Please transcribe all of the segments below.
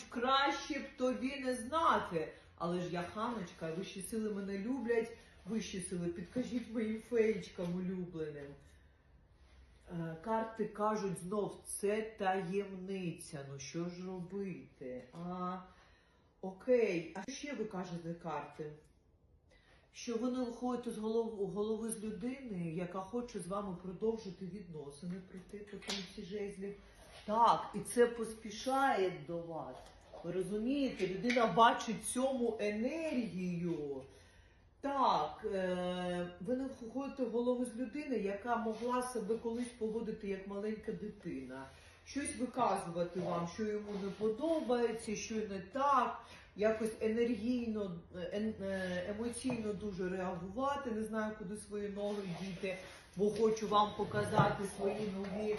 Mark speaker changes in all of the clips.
Speaker 1: краще б тобі не знати. Але ж я ханочка, вищі сили мене люблять, вищі сили, підкажіть моїм феєчкам улюбленим. Е, Карти кажуть знов, це таємниця. Ну що ж робити? А, окей, а що ще ви кажете карти? Що ви не виходите з голов, голови з людини, яка хоче з вами продовжити відносини, по кінці жезлів. Так, і це поспішає до вас. Ви розумієте, людина бачить цьому енергію. Так, е, ви не входите в голову з людини, яка могла себе колись поводити як маленька дитина. Щось виказувати вам, що йому не подобається, що не так, якось енергійно, е, е, емоційно дуже реагувати, не знаю, куди свої ноги діти, бо хочу вам показати свої нові,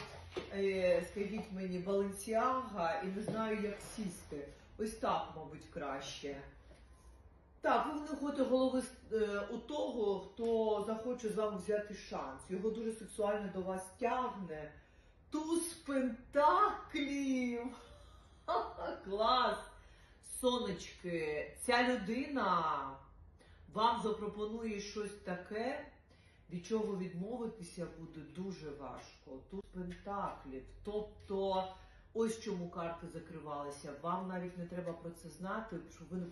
Speaker 1: е, скажіть мені, Баленсіага і не знаю, як сісти. Ось так, мабуть, краще. Так, ви знаходите голови е, у того, хто захоче з вами взяти шанс. Його дуже сексуально до вас тягне. Туз пентаклів. Клас! Сонечки, ця людина вам запропонує щось таке, від чого відмовитися буде дуже важко. Тут пентаклів. Тобто, ось чому карти закривалися. Вам навіть не треба про це знати,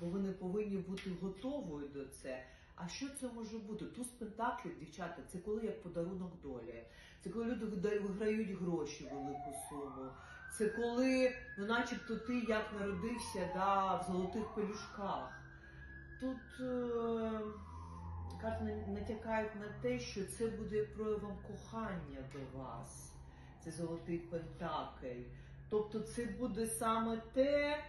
Speaker 1: бо ви не повинні бути готовою до це. А що це може бути? Туз пентаклів, дівчата, це коли як подарунок долі. Це коли люди виграють гроші велику суму. Це коли, ну, начебто, ти як народився да, в золотих пелюшках. Тут е, карти натякають на те, що це буде проявом кохання до вас. Це золотий пентакль. Тобто це буде саме те,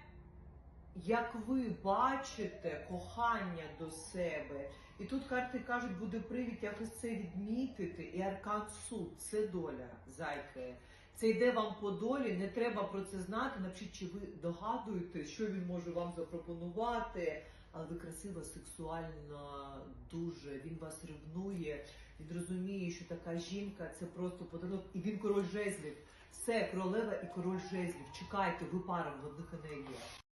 Speaker 1: як ви бачите кохання до себе. І тут карти кажуть, буде привід якось це відмітити. І аркан суд це доля, зайки. Це йде вам по долі, не треба про це знати. Напишіть, чи ви догадуєте, що він може вам запропонувати. Але ви красива, сексуальна, дуже. Він вас ревнує. Він розуміє, що така жінка це просто подарунок. І він король жезлів. Все, королева і король жезлів. Чекайте, ви пара в одних енергіях.